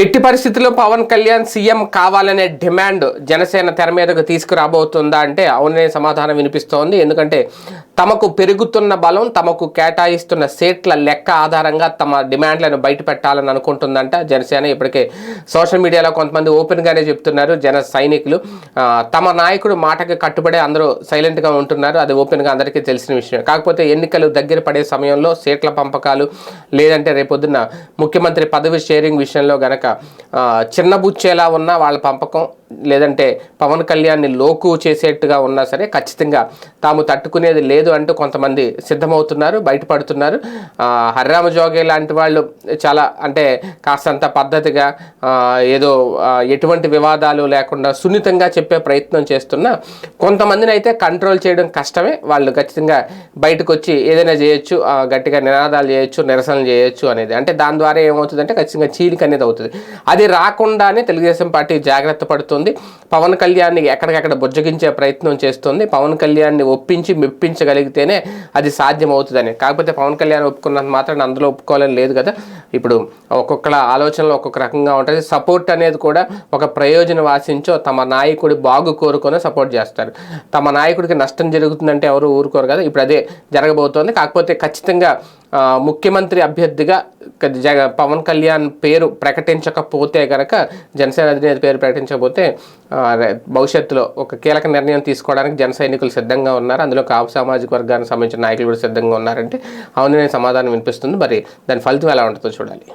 ఎట్టి పరిస్థితుల్లో పవన్ కళ్యాణ్ సీఎం కావాలనే డిమాండ్ జనసేన తెర మీదకు తీసుకురాబోతుందా అంటే అవుననే సమాధానం వినిపిస్తోంది. ఎందుకంటే తమకు పెరుగుతున్న బలం తమకు కేటాయిస్తున్న సీట్ల లెక్క ఆధారంగా తమ డిమాండ్లను బయట పెట్టాలని అనుకుంటుందంట జనసేన. ఇప్పటికే సోషల్ మీడియాలో కొంతమంది ఓపెన్గానే చెప్తున్నారు జన సైనికులు. తమ నాయకుడు మాటకి కట్టుబడే అందరూ సైలెంట్గా ఉంటున్నారు. అది ఓపెన్గా అందరికీ తెలిసిన విషయం కాకపోతే ఎన్నికలు దగ్గర పడే సమయంలో సీట్ల పంపకాలు లేదంటే రేపొద్దున ముఖ్యమంత్రి పదవి షేరింగ్ విషయంలో గనక చిన్నబుచ్చేలా ఉన్న వాళ్ళ పంపకం లేదంటే పవన్ కళ్యాణ్ని లోకు చేసేట్టుగా ఉన్నా సరే ఖచ్చితంగా తాము తట్టుకునేది లేదు అంటూ కొంతమంది సిద్ధమవుతున్నారు బయటపడుతున్నారు. హరిరామ జోగే లాంటి వాళ్ళు చాలా అంటే కాస్తంత పద్ధతిగా ఏదో ఎటువంటి వివాదాలు లేకుండా సున్నితంగా చెప్పే ప్రయత్నం చేస్తున్న కొంతమందిని అయితే కంట్రోల్ చేయడం కష్టమే. వాళ్ళు ఖచ్చితంగా బయటకు వచ్చి ఏదైనా చేయొచ్చు గట్టిగా నినాదాలు చేయొచ్చు నిరసనలు చేయొచ్చు అనేది. అంటే దాని ద్వారా ఏమవుతుందంటే ఖచ్చితంగా చీలిక అనేది అవుతుంది. అది రాకుండానే తెలుగుదేశం పార్టీ జాగ్రత్త పడుతుంది. పవన్ కళ్యాణ్ని ఎక్కడికక్కడ బుజ్జగించే ప్రయత్నం చేస్తుంది. పవన్ కళ్యాణ్ని ఒప్పించి మెప్పించగలిగితేనే అది సాధ్యం అవుతుందని కాకపోతే పవన్ కళ్యాణ్ ఒప్పుకున్నంత మాత్రం అందులో ఒప్పుకోవాలని లేదు కదా. ఇప్పుడు ఒక్కొక్కల ఆలోచనలు ఒక్కొక్క రకంగా ఉంటుంది సపోర్ట్ అనేది కూడా ఒక ప్రయోజనం ఆశించో తమ నాయకుడి బాగు కోరుకొని సపోర్ట్ చేస్తారు. తమ నాయకుడికి నష్టం జరుగుతుందంటే ఎవరు ఊరుకోరు కదా. ఇప్పుడు అదే జరగబోతోంది. కాకపోతే ఖచ్చితంగా ముఖ్యమంత్రి అభ్యర్థిగా జగ పవన్ కళ్యాణ్ పేరు ప్రకటించకపోతే కనుక జనసేన అధినేత పేరు ప్రకటించకపోతే భవిష్యత్తులో ఒక కీలక నిర్ణయం తీసుకోవడానికి జన సైనికులు సిద్ధంగా ఉన్నారు. అందులో కాపు సామాజిక వర్గానికి సంబంధించిన నాయకులు కూడా సిద్ధంగా ఉన్నారంటే అవుననే సమాధానం వినిపిస్తుంది. మరి దాని ఫలితం ఎలా ఉంటుందో చూడాలి.